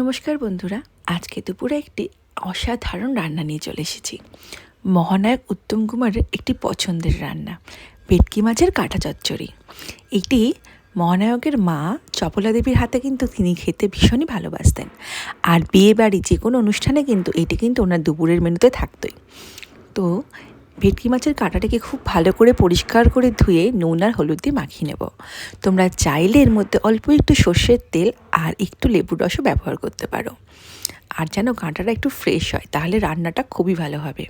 নমস্কার বন্ধুরা, আজকে দুপুরে একটি অসাধারণ রান্না নিয়ে চলে এসেছি। মহানায়ক উত্তম কুমারের একটি পছন্দের রান্না, ভেটকি মাছের কাঁটা চচ্চড়ি। এটি মহানায়কের মা চপলা দেবীর হাতে কিন্তু তিনি খেতে ভীষণই ভালোবাসতেন। আর বিয়ে বাড়ি যে কোনো অনুষ্ঠানে কিন্তু এটি কিন্তু ওনার দুপুরের মেনুতে থাকতোই। তো ভেটকি মাছের কাঁটাটাকে খুব ভালো করে পরিষ্কার করে ধুয়ে নুন আর হলুদ দিয়ে মাখিয়ে নেব। তোমরা চাইলে এর মধ্যে অল্প একটু সর্ষের তেল আর একটু লেবুর রসও ব্যবহার করতে পারো। আর যেন কাঁটাটা একটু ফ্রেশ হয়, তাহলে রান্নাটা খুবই ভালো হবে।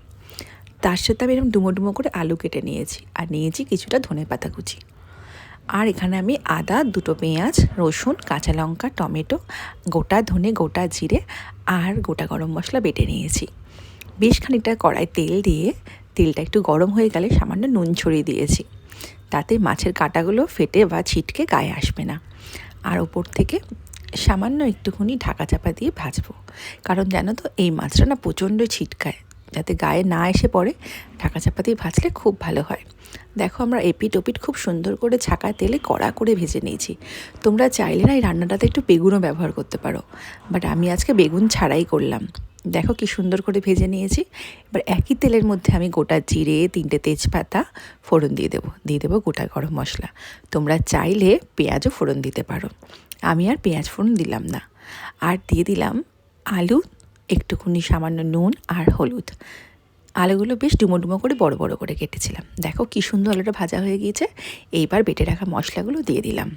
তার সাথে আমি এরকম ডুমো ডুমো করে আলু কেটে নিয়েছি আর নিয়েছি কিছুটা ধনে পাতা কুচি। আর এখানে আমি আদা, দুটো পেঁয়াজ, রসুন, কাঁচা লঙ্কা, টমেটো, গোটা ধনে, গোটা জিরে আর গোটা গরম মশলা বেটে নিয়েছি। বেশ খানিকটা কড়াই তেল দিয়ে তেলটা একটু গরম হয়ে গেলে সামান্য নুন ছড়িয়ে দিয়েছি। তাতে মাছের কাঁটাগুলো ফেটে বা ছিটকে গায়ে আসবে না। আর ওপর থেকে সামান্য একটুখানি ঢাকা চাপা দিয়ে ভাজবো। কারণ জানো তো, এই মাছটা না প্রচণ্ড ছিটকায়। যাতে গায়ে না এসে পড়ে, ঢাকা চাপা দিয়ে ভাজলে খুব ভালো হয়। দেখো আমরা এপিট ওপিট খুব সুন্দর করে ছাকা তেলে কড়া করে ভেজে নিয়েছি। তোমরা চাইলে না এই রান্নাটাতে একটু বেগুনও ব্যবহার করতে পারো। বাট আমি আজকে বেগুন ছাড়াই করলাম। দেখো কি সুন্দর করে ভেজে নিয়েছি। এবার একই তেলের মধ্যে আমি গোটা জিরে, তিনটে তেজপাতা ফোড়ন দিয়ে দেবো। দিয়ে দেবো গোটা গরম মশলা। তোমরা চাইলে পেঁয়াজও ফোড়ন দিতে পারো। আমি আর পেঁয়াজ ফোড়ন দিলাম না। আর দিয়ে দিলাম আলু, একটুখানি সামান্য নুন আর হলুদ। আলুগুলো বেশ ডুমো ডুমো করে বড় বড় করে কেটেছিলাম। দেখো কি সুন্দর আলুটা ভাজা হয়ে গিয়েছে। এইবার বেটে রাখা মশলাগুলো দিয়ে দিলাম।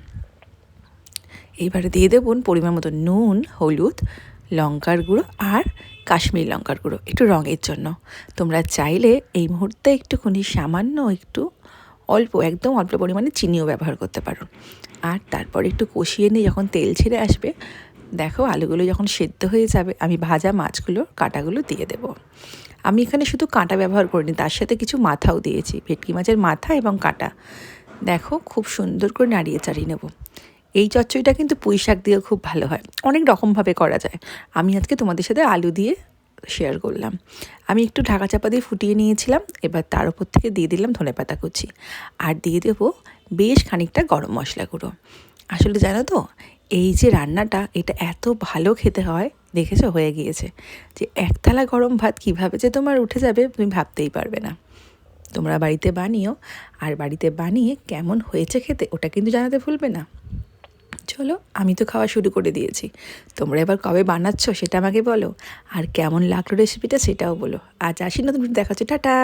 এইবার দিয়ে দেবো পরিমাণ মতো নুন, হলুদ লঙ্কার গুঁড়ো আর কাশ্মীরি লঙ্কার গুঁড়ো, একটু রঙের জন্য। তোমরা চাইলে এই মুহূর্তে একটুখানি সামান্য একটু অল্প, একদম অল্প পরিমাণে চিনিও ব্যবহার করতে পারো। আর তারপর একটু কষিয়ে নিয়ে যখন তেল ছেড়ে আসবে, দেখো আলুগুলো যখন সেদ্ধ হয়ে যাবে, আমি ভাজা মাছগুলো, কাঁটাগুলো দিয়ে দেব। আমি এখানে শুধু কাঁটা ব্যবহার করিনি, তার সাথে কিছু মাথাও দিয়েছি, ভেটকি মাছের মাথা এবং কাঁটা। দেখো, খুব সুন্দর করে নাড়িয়ে চাড়িয়ে নেব। এই চচ্চড়িটা কিন্তু পুঁই শাক দিয়েও খুব ভালো হয়। অনেক রকমভাবে করা যায়। আমি আজকে তোমাদের সাথে আলু দিয়ে শেয়ার করলাম। আমি একটু ঢাকা চাপা দিয়ে ফুটিয়ে নিয়েছিলাম, এবার তার উপর থেকে দিয়ে দিলাম ধনে পাতা কুচি। আর দিয়ে দেবো বেশ খানিকটা গরম মশলা গুঁড়ো। আসলে জানো তো, এই যে রান্নাটা, এটা এত ভালো খেতে হয়, দেখেছ? হয়ে গিয়েছে। যে একতলা গরম ভাত কীভাবে যে তোমার উঠে যাবে, তুমি ভাবতেই পারবে না। তোমরা বাড়িতে বানিও, আর বাড়িতে বানিয়ে কেমন হয়েছে খেতে, ওটা কিন্তু জানাতে ভুলবে না। চলো আমি তো খাওয়া শুরু করে দিয়েছি। তোমরা এবার কবে বানাচ্ছ সেটা আমাকে বলো। আর কেমন লাগল রেসিপিটা সেটাও বলো। আজ আসি নতুন দেখা হচ্ছে টাটা!